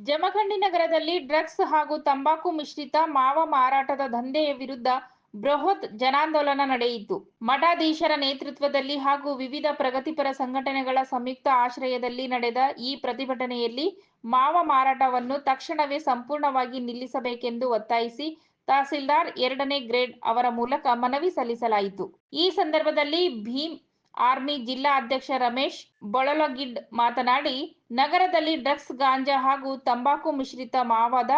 ಜಮಖಂಡಿ ನಗರದಲ್ಲಿ ಡ್ರಗ್ಸ್ ಹಾಗೂ ತಂಬಾಕು ಮಿಶ್ರಿತ ಮಾವ ಮಾರಾಟದ ದಂಧೆಯ ವಿರುದ್ಧ ಬೃಹತ್ ಜನಾಂದೋಲನ ನಡೆಯಿತು. ಮಠಾಧೀಶರ ನೇತೃತ್ವದಲ್ಲಿ ಹಾಗೂ ವಿವಿಧ ಪ್ರಗತಿಪರ ಸಂಘಟನೆಗಳ ಸಂಯುಕ್ತ ಆಶ್ರಯದಲ್ಲಿ ನಡೆದ ಈ ಪ್ರತಿಭಟನೆಯಲ್ಲಿ ಮಾವ ಮಾರಾಟವನ್ನು ತಕ್ಷಣವೇ ಸಂಪೂರ್ಣವಾಗಿ ನಿಲ್ಲಿಸಬೇಕೆಂದು ಒತ್ತಾಯಿಸಿ ತಹಸೀಲ್ದಾರ್ ಎರಡನೇ ಗ್ರೇಡ್ ಅವರ ಮೂಲಕ ಮನವಿ ಸಲ್ಲಿಸಲಾಯಿತು. ಈ ಸಂದರ್ಭದಲ್ಲಿ ಭೀಮ್ ಆರ್ಮಿ ಜಿಲ್ಲಾ ಅಧ್ಯಕ್ಷ ರಮೇಶ್ ಬೊಳಲಗಿಡ್ ಮಾತನಾಡಿ, ನಗರದಲ್ಲಿ ಡ್ರಗ್ಸ್ ಗಾಂಜಾ ಹಾಗೂ ತಂಬಾಕು ಮಿಶ್ರಿತ ಮಾವದ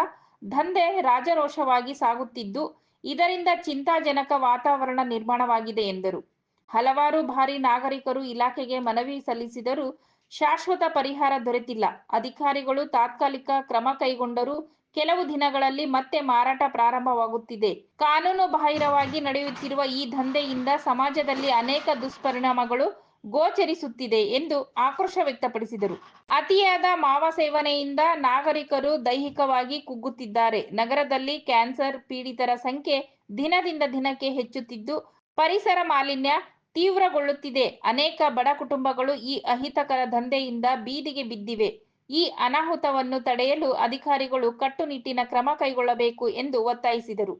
ದಂಧೆ ರಾಜರೋಷವಾಗಿ ಸಾಗುತ್ತಿದ್ದು, ಇದರಿಂದ ಚಿಂತಾಜನಕ ವಾತಾವರಣ ನಿರ್ಮಾಣವಾಗಿದೆ ಎಂದರು. ಹಲವಾರು ಬಾರಿ ನಾಗರಿಕರು ಇಲಾಖೆಗೆ ಮನವಿ ಸಲ್ಲಿಸಿದರೂ ಶಾಶ್ವತ ಪರಿಹಾರ ದೊರೆತಿಲ್ಲ. ಅಧಿಕಾರಿಗಳು ತಾತ್ಕಾಲಿಕ ಕ್ರಮ ಕೈಗೊಂಡರೂ ಕೆಲವು ದಿನಗಳಲ್ಲಿ ಮತ್ತೆ ಮಾರಾಟ ಪ್ರಾರಂಭವಾಗುತ್ತಿದೆ. ಕಾನೂನು ಬಾಹಿರವಾಗಿ ನಡೆಯುತ್ತಿರುವ ಈ ದಂಧೆಯಿಂದ ಸಮಾಜದಲ್ಲಿ ಅನೇಕ ದುಷ್ಪರಿಣಾಮಗಳು ಗೋಚರಿಸುತ್ತಿದೆ ಎಂದು ಆಕ್ರೋಶ ವ್ಯಕ್ತಪಡಿಸಿದರು. ಅತಿಯಾದ ಮಾವ ಸೇವನೆಯಿಂದ ನಾಗರಿಕರು ದೈಹಿಕವಾಗಿ ಕುಗ್ಗುತ್ತಿದ್ದಾರೆ. ನಗರದಲ್ಲಿ ಕ್ಯಾನ್ಸರ್ ಪೀಡಿತರ ಸಂಖ್ಯೆ ದಿನದಿಂದ ದಿನಕ್ಕೆ ಹೆಚ್ಚುತ್ತಿದ್ದು, ಪರಿಸರ ಮಾಲಿನ್ಯ ತೀವ್ರಗೊಳ್ಳುತ್ತಿದೆ. ಅನೇಕ ಬಡ ಕುಟುಂಬಗಳು ಈ ಅಹಿತಕರ ದಂಧೆಯಿಂದ ಬೀದಿಗೆ ಬಿದ್ದಿವೆ. ಈ ಅನಾಹುತವನ್ನು ತಡೆಯಲು ಅಧಿಕಾರಿಗಳು ಕಟ್ಟುನಿಟ್ಟಿನ ಕ್ರಮ ಕೈಗೊಳ್ಳಬೇಕು ಎಂದು ಒತ್ತಾಯಿಸಿದರು.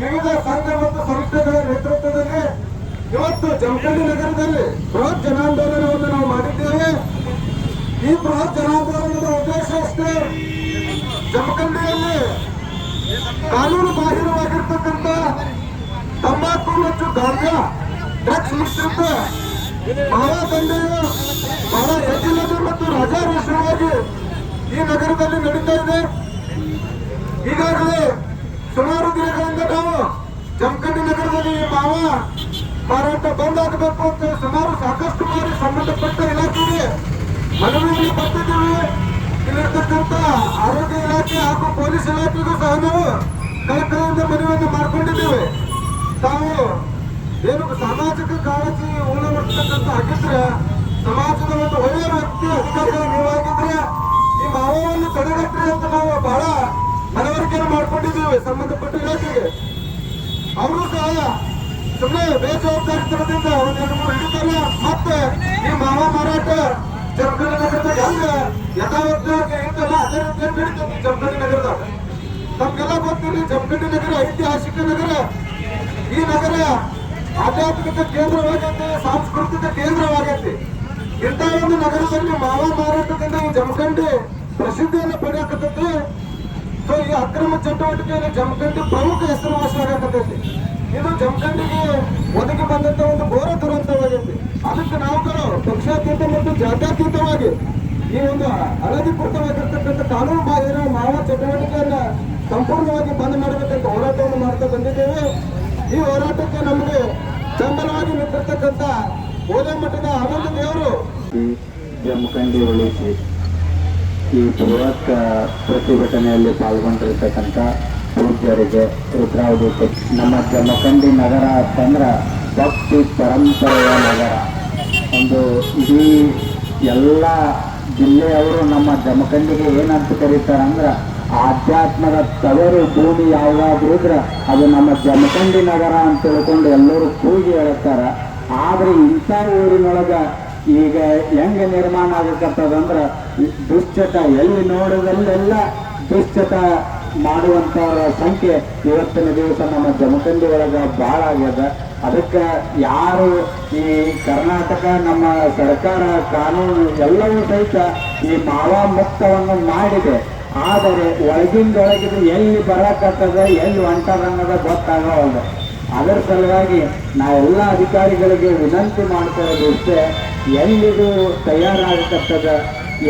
ವಿವಿಧ ಸಂಘ ಮತ್ತು ಸಂಸ್ಥೆಗಳ ನೇತೃತ್ವದಲ್ಲಿ ಇವತ್ತು ಜಮಖಂಡಿ ನಗರದಲ್ಲಿ ಬೃಹತ್ ಜನಾಂದೋಲನವನ್ನು ನಾವು ಮಾಡಿದ್ದೇವೆ. ಈ ಬೃಹತ್ ಜನಾಂದೋಲನದ ಉದ್ದೇಶ ಅಷ್ಟೇ, ಜಮಖಂಡಿಯಲ್ಲಿ ಕಾನೂನು ಬಾಹಿರವಾಗಿರ್ತಕ್ಕಂಥ ತಂಬಾಕು ಮತ್ತು ಗಾಂಜಾ ಡ್ರಗ್ಸ್ ಮಿಶ್ರಿತ ಮಾವಾ ದಂಧೆಯು ಬಹಳ ಹೆಚ್ಚಿನದು ಮತ್ತು ರಾಜಾರೋಷವಾಗಿ ಈ ನಗರದಲ್ಲಿ ನಡೀತಾ ಇದೆ. ಈಗಾಗಲೇ ಸುಮಾರು ದಿನಗಳಿಂದ ನಾವು ಜಮಖಂಡಿ ನಗರದಲ್ಲಿ ಮಾವ ಮಾರಾಟ ಬಂದ್ ಆಗಬೇಕು ಅಂತ ಸುಮಾರು ಸಾಕಷ್ಟು ಬಾರಿ ಸಂಬಂಧಪಟ್ಟ ಇಲಾಖೆಗೆ ಮನವಿಯಲ್ಲಿ ಬರ್ತಿದ್ದೀವಿ. ಇಲ್ಲಿರ್ತಕ್ಕಂಥ ಆರೋಗ್ಯ ಇಲಾಖೆ ಹಾಗೂ ಪೊಲೀಸ್ ಇಲಾಖೆಗೂ ಸಹ ನಾವು ಕಳಕಳಿಯಿಂದ ಮನವಿಯನ್ನು ಮಾಡ್ಕೊಂಡಿದ್ದೇವೆ. ಏನು ಸಾಮಾಜಿಕ ಕಾಳಜಿ ಉಳ್ಳವರ್ತಕ್ಕಂಥ ಆಗಿದ್ರೆ ಸಮಾಜದ ಒಂದು ಒಳ್ಳೆಯ ವ್ಯಕ್ತಿ, ಅಧಿಕಾರಿಗಳು ನೀವಾಗಿದ್ರೆ ಈ ಮಾವವನ್ನು ತಡೆಗಟ್ಟ್ರಿ ಅಂತ ನಾವು ಬಹಳ ಮನವರಿಕೆಯನ್ನು ಮಾಡ್ಕೊಂಡಿದ್ದೀವಿ ಸಂಬಂಧಪಟ್ಟ ಇಲಾಖೆಗೆ. ಅವರು ಸಹ ಸುಮ್ಮನೆ ಬೇಜವಾಬ್ದಾರಿತನದಿಂದ ಮೂರು ಹಿಡಿತಾರೆ. ಮತ್ತೆ ಈ ಮಾವ ಮಾರಾಟ ಜಮಖಂಡಿ ನಗರದಾಗ ಹೆಂಗ ಯಥಾವತ್ತಾಗಿ ಇಂತಲ್ಲ ಅದೇ ರೀತಿಯಲ್ಲಿ ನಡೀತದೆ ಜಮಖಂಡಿ ನಗರದಾಗ ನಮ್ಗೆಲ್ಲ ಗೊತ್ತಿರಲಿ ಜಮಖಂಡಿ ನಗರ ಐತಿಹಾಸಿಕ ನಗರ. ಈ ನಗರ ಆಧ್ಯಾತ್ಮಿಕ ಕೇಂದ್ರವಾಗೈತೆ ಸಾಂಸ್ಕೃತಿಕ ಕೇಂದ್ರವಾಗೈತಿ ಇಂಥ ಒಂದು ನಗರದಲ್ಲಿ ಮಾವ ಮಾರಾಟದಿಂದ ಈ ಜಮಖಂಡಿ ಪ್ರಸಿದ್ಧಿಯನ್ನು ಪಡೆಯಕತ್ತೈತಿ. ಸೊ ಈ ಅಕ್ರಮ ಚಟುವಟಿಕೆಯಲ್ಲಿ ಜಮಖಂಡಿ ಪ್ರಮುಖ ಹೆಸರುವಾಸಿಯಾಗತೈತಿ ಇದು ಜಮಖಂಡಿಗೆ ಒದಗಿ ಬಂದಂತ ಒಂದು ಘೋರ ದುರಂತವಾಗೈತಿ. ಅದಕ್ಕೆ ನಾವುಗಳು ಪಕ್ಷಾತೀತ ಮತ್ತು ಜಾತ್ಯಾತೀತವಾಗಿ ಈ ಒಂದು ಅನಧಿಕೃತವಾಗಿರ್ತಕ್ಕಂಥ ಕಾನೂನು ಬಾಹಿರ ಮಾವ ಚಟುವಟಿಕೆಯನ್ನ ಸಂಪೂರ್ಣವಾಗಿ ಬಂದ್ ಮಾಡಬೇಕಂತ ಹೋರಾಟವನ್ನು ಮಾಡ್ತಾ ಬಂದಿದ್ದೇವೆ. ಈ ಹೋರಾಟಕ್ಕೆ ನಮಗೆ ಬೆಂಬಲವಾಗಿ ನಿಂತಿರ್ತಕ್ಕಂಥ ಓಲೆ ಮಠದ ಆನಂದ ದೇವರು. ಈ ಬೃಹತ್ ಪ್ರತಿಭಟನೆಯಲ್ಲಿ ಪಾಲ್ಗೊಂಡಿರ್ತಕ್ಕಂಥ ಪೂಜ್ಯರಿಗೆ ರುದ್ರಾವಧಿ ನಮ್ಮ ಜಮಖಂಡಿ ನಗರ ಅಂತಂದ್ರೆ ಭಕ್ತಿ ಪರಂಪರೆಯ ನಗರ. ಒಂದು ಇಡೀ ಎಲ್ಲ ಜಿಲ್ಲೆಯವರು ನಮ್ಮ ಜಮಖಂಡಿಗೆ ಏನಂತ ಕರೀತಾರಂದ್ರೆ ಆಧ್ಯಾತ್ಮದ ತವರು ಭೂಮಿ ಯಾವುದಾದ್ರೂ ಇದ್ರೆ ಅದು ನಮ್ಮ ಜಮಖಂಡಿ ನಗರ ಅಂತ ತಿಳ್ಕೊಂಡು ಎಲ್ಲರೂ ಕೂಗಿ ಹೇಳ್ತಾರ ಆದ್ರೆ ಇಂಥ ಊರಿನೊಳಗ ಈಗ ಹೆಂಗ ನಿರ್ಮಾಣ ಆಗಕತ್ತದಂದ್ರ ದುಶ್ಚಟ ಎಲ್ಲಿ ನೋಡೋದಲ್ಲೆಲ್ಲ ದುಶ್ಚಟ ಮಾಡುವಂತವರ ಸಂಖ್ಯೆ ಇವತ್ತಿನ ದಿವಸ ನಮ್ಮ ಜಮಖಂಡಿ ಒಳಗ ಬಹಳ ಆಗ್ಯದ. ಅದಕ್ಕೆ ಯಾರು ಈ ಕರ್ನಾಟಕ ನಮ್ಮ ಸರ್ಕಾರ ಕಾನೂನು ಎಲ್ಲವೂ ಸಹಿತ ಈ ಮಾವಾ ಮುಕ್ತವನ್ನು ಮಾಡಿದೆ. ಆದರೆ ಒಳಗಿಂದೊಳಗಿದು ಎಲ್ಲಿ ಬರಕತ್ತದ, ಎಲ್ಲಿ ಹೊಂಟದನ್ನೋದ ಗೊತ್ತಾಗೋದು ಅದರ ಸಲುವಾಗಿ ನಾವೆಲ್ಲ ಅಧಿಕಾರಿಗಳಿಗೆ ವಿನಂತಿ ಮಾಡ್ಕೊಳ್ಳೋದು ಇಷ್ಟೇ, ಎಲ್ಲಿದು ತಯಾರಾಗತಕ್ಕದ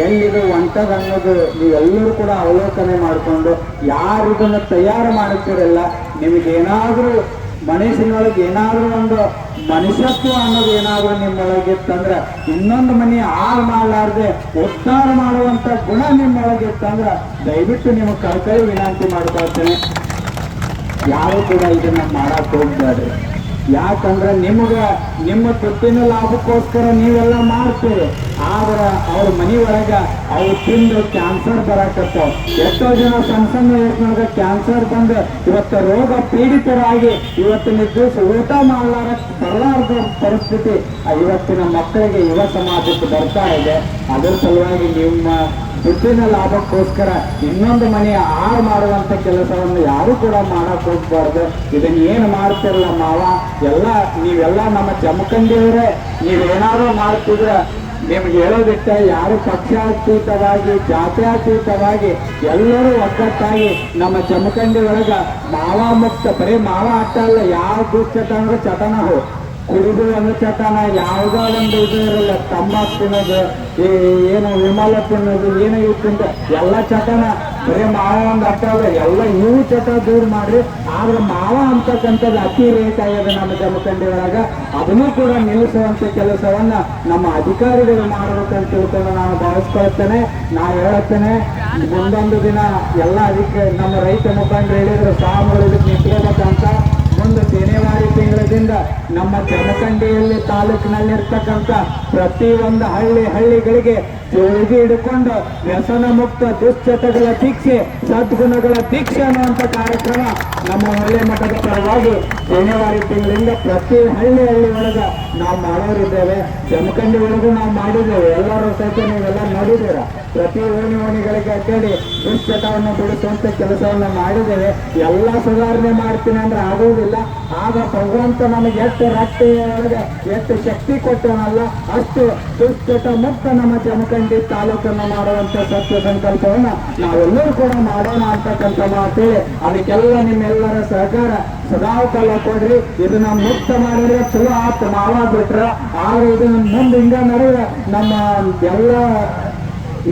ಎಲ್ಲಿದು ಒಂಟದ ಅನ್ನೋದು ನೀವೆಲ್ಲರೂ ಕೂಡ ಅವಲೋಕನೆ ಮಾಡಿಕೊಂಡು ಯಾರು ಇದನ್ನು ತಯಾರು ಮಾಡುತ್ತೀರಲ್ಲ, ನಿಮಗೇನಾದರೂ ಮನುಷ್ಯನೊಳಗೆ ಏನಾದರೂ ಒಂದು ಮನುಷ್ಯತ್ವ ಅನ್ನೋದು ಏನಾದರೂ ನಿಮ್ಮೊಳಗಿತ್ತಂದ್ರೆ ಇನ್ನೊಂದು ಮನೆ ಹಾಳು ಮಾಡಲಾರ್ದೆ ಉದ್ಧಾರ ಮಾಡುವಂತ ಗುಣ ನಿಮ್ಮೊಳಗಿತ್ತಂದ್ರೆ ದಯವಿಟ್ಟು ನಿಮಗೆ ಕರ್ತವ್ಯ ವಿನಂತಿ ಮಾಡ್ಕೊಳ್ತೇನೆ. ಯಾರು ಕೂಡ ಇದನ್ನ ಮಾಡಕ್ ಹೋಗ್ಬೇಡ್ರಿ ಯಾಕಂದ್ರೆ ನಿಮಗ, ನಿಮ್ಮ ತುತ್ತಿನ ಲಾಭಕ್ಕೋಸ್ಕರ ನೀವೆಲ್ಲ ಮಾಡ್ತೀರಿ. ಆದ್ರೆ ಅವ್ರ ಮನಿ ಒಳಗ ಅವ್ರು ತಿಂದು ಕ್ಯಾನ್ಸರ್ ಬರಾಕತ್ತಾವ ಎಷ್ಟೋ ಜನ ಸಣ್ಣ ಸಣ್ಣ ವಯಸ್ಸಿನೊಳಗ ಕ್ಯಾನ್ಸರ್ ಬಂದು ಇವತ್ತು ರೋಗ ಪೀಡಿತರಾಗಿ ಇವತ್ತಿನ ದಿವಸ ಊಟ ಮಾಡಲಾರ ಬರಲಾರದ ಪರಿಸ್ಥಿತಿ ಇವತ್ತಿನ ಮಕ್ಕಳಿಗೆ ಯುವ ಸಮಾಜಕ್ಕೆ ಬರ್ತಾ ಇದೆ. ಅದರ ಸಲುವಾಗಿ ನಿಮ್ಮ ದುಡ್ಡಿನ ಲಾಭಕ್ಕೋಸ್ಕರ ಇನ್ನೊಂದು ಮನೆ ಹಾಳು ಮಾಡುವಂತ ಕೆಲಸವನ್ನು ಯಾರು ಕೂಡ ಮಾಡಕ್ ಹೋಗ್ಬಾರ್ದು. ಇದನ್ನ ಏನು ಮಾಡ್ತಿರಲ್ಲ ಮಾವ? ಎಲ್ಲ, ನೀವೆಲ್ಲ ನಮ್ಮ ಜಮಖಂಡಿಯವರೇ. ನೀವೇನಾದ್ರೂ ಮಾಡ್ತಿದ್ರ ನಿಮ್ಗೆ ಹೇಳೋದಿಟ್ಟ ಯಾರು ಪಕ್ಷಾತೀತವಾಗಿ, ಜಾತ್ಯಾತೀತವಾಗಿ ಎಲ್ಲರೂ ಒಗ್ಗಟ್ಟಾಗಿ ನಮ್ಮ ಜಮಖಂಡಿ ಒಳಗ ಮಾವ ಮುಕ್ತ, ಬರೀ ಮಾವ ಅಲ್ಲ ಯಾವ ದುಶ್ಚಟ ಅಂದ್ರೆ ಚಟನ ಕುಡಿದು ಚಟನ ಯಾವುದೋ ಒಂದು ಇದು ಇರಲ್ಲ. ತಂಬಾಕು ತಿನ್ನೋದು, ಈ ಏನು ವಿಮಾಲ ತಿನ್ನೋದು, ಏನು ಇವು ತಿಂದ, ಎಲ್ಲ ಚಟನ ಬರೀ ಮಾವ ಒಂದು ಅಟ್ಟ ಅಲ್ಲ ಎಲ್ಲ ಇವು ಚಟ ದೂರ ಮಾಡ್ರಿ. ಆದ್ರೆ ಮಾವ ಅಂತಕ್ಕಂಥದ್ದು ಅತಿ ರೇಟ್ ಆಗ್ಯದ ನಮ್ಮ ಜಮಖಂಡಿಯೊಳಗ. ಅದನ್ನು ಕೂಡ ನಿಲ್ಲಿಸುವಂತ ಕೆಲಸವನ್ನ ನಮ್ಮ ಅಧಿಕಾರಿಗಳು ಮಾಡಬೇಕಂತ ತಿಳ್ಕೊಂಡು ನಾನು ಭಾವಿಸ್ಕೊಳ್ತೇನೆ. ನಾ ಹೇಳ್ತೇನೆ ಮುಂದೊಂದು ದಿನ ಎಲ್ಲ ಅದಕ್ಕೆ ನಮ್ಮ ರೈತ ಮುಖಂಡರು ಹೇಳಿದ್ರು ಇದಕ್ಕೆ ನಿಂತ್ಕೋಬೇಕಂತ ಒಂದು ಶನಿವಾರಿ ತಿಂಗಳದಿಂದ ನಮ್ಮ ಜಮಖಂಡಿಯಲ್ಲಿ ತಾಲೂಕಿನಲ್ಲಿರ್ತಕ್ಕಂಥ ಪ್ರತಿಯೊಂದು ಹಳ್ಳಿ ಹಳ್ಳಿಗಳಿಗೆ ಜೋಳಿಗೆ ಹಿಡ್ಕೊಂಡು ವ್ಯಸನ ಮುಕ್ತ ದುಶ್ಚಟಗಳ ದೀಕ್ಷೆ, ಸದ್ಗುಣಗಳ ದೀಕ್ಷೆ ಅನ್ನುವಂಥ ಕಾರ್ಯಕ್ರಮ ನಮ್ಮ ಹಳ್ಳಿ ಮಠದ ಪರವಾಗಿ ಜನವರಿ ತಿಂಗಳಿಂದ ಪ್ರತಿ ಹಳ್ಳಿ ಹಳ್ಳಿ ಒಳಗ ನಾವು ಮಾಡೋರಿದ್ದೇವೆ. ಜಮಖಂಡಿ ಒಳಗೂ ನಾವು ಮಾಡಿದ್ದೇವೆ. ಎಲ್ಲರೂ ಸಹಿತ ನೀವೆಲ್ಲ ನೋಡಿದ್ದೀರ? ಪ್ರತಿ ಓಣಿ ಓಣಿಗಳಿಗೆ ಅಡ್ಡಾಡಿ ದುಶ್ಚಟವನ್ನು ಬಿಡಿಸುವಂತ ಕೆಲಸವನ್ನು ಮಾಡಿದ್ದೇವೆ. ಎಲ್ಲ ಸುಧಾರಣೆ ಮಾಡ್ತೀನಿ ಅಂದ್ರೆ ಆಗುವುದಿಲ್ಲ. ಆಗ ಭಗವಂತ ನಮಗೆ ಎಷ್ಟು ರಕ್ತ ಒಳಗೆ ಎಷ್ಟು ಶಕ್ತಿ ಕೊಟ್ಟನಲ್ಲ ಅಷ್ಟು ದುಶ್ಚಟ ಮುಕ್ತ ನಮ್ಮ ಜಮಖಂಡಿ ತಾಲೂಕನ್ನು ಮಾಡುವಂತ ಸತ್ಯ ಸಂಕಲ್ಪವನ್ನ ನಾವೆಲ್ಲರೂ ಕೂಡ ಮಾಡೋಣ ಅಂತಕ್ಕಂಥ ಮಾತೇಳಿ. ಅದಕ್ಕೆಲ್ಲ ನಿಮ್ಮೆಲ್ಲರ ಸಹಕಾರ ಸದಾಕಾಲ ಕೊಡ್ರಿ. ಇದನ್ನ ಮುಕ್ತ ಮಾಡಿದ್ರೆ ಚಲೋ ಆತ ಮಾವ ಬಿಟ್ರ. ಆದ್ರೆ ಇದನ್ನ ಮುಂದೆ ಹಿಂಗ ನಡೆದ ನಮ್ಮ ಎಲ್ಲ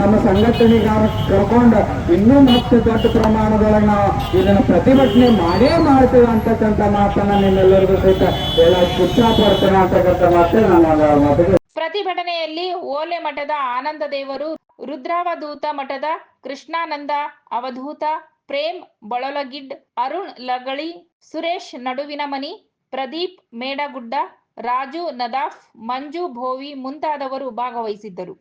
ನಮ್ಮ ಸಂಘಟನೆಗಾರ ಕರ್ಕೊಂಡು ಇನ್ನೂ ಮತ್ತೆ ದೊಡ್ಡ ಪ್ರಮಾಣದೊಳಗೆ ನಾವು ಇದನ್ನ ಪ್ರತಿಭಟನೆ ಮಾಡೇ ಮಾಡ್ತೇವೆ ಅಂತಕ್ಕಂಥ ಮಾತನ್ನ ನಿಮ್ಮೆಲ್ಲರಿಗೂ ಸಹಿತ ಹೇಳಕ್ ಇಚ್ಛಾಪಡ್ತೇನೆ ಅಂತಕ್ಕಂಥ ಮಾತೇ ನಾನು ಪ್ರತಿಭಟನೆಯಲ್ಲಿ ಓಲೆ ಮಠದ ಆನಂದ ದೇವರು ರುದ್ರಾವಧೂತ ಮಠದ ಕೃಷ್ಣಾನಂದ ಅವಧೂತ, ಪ್ರೇಮ್ ಬಳಲಗಿಡ್, ಅರುಣ್ ಲಗಳಿ, ಸುರೇಶ್ ನಡುವಿನ ಮನಿ, ಪ್ರದೀಪ್ ಮೇಡಗುಡ್ಡ, ರಾಜು ನದಾಫ್, ಮಂಜು ಭೋವಿ ಮುಂತಾದವರು ಭಾಗವಹಿಸಿದ್ದರು.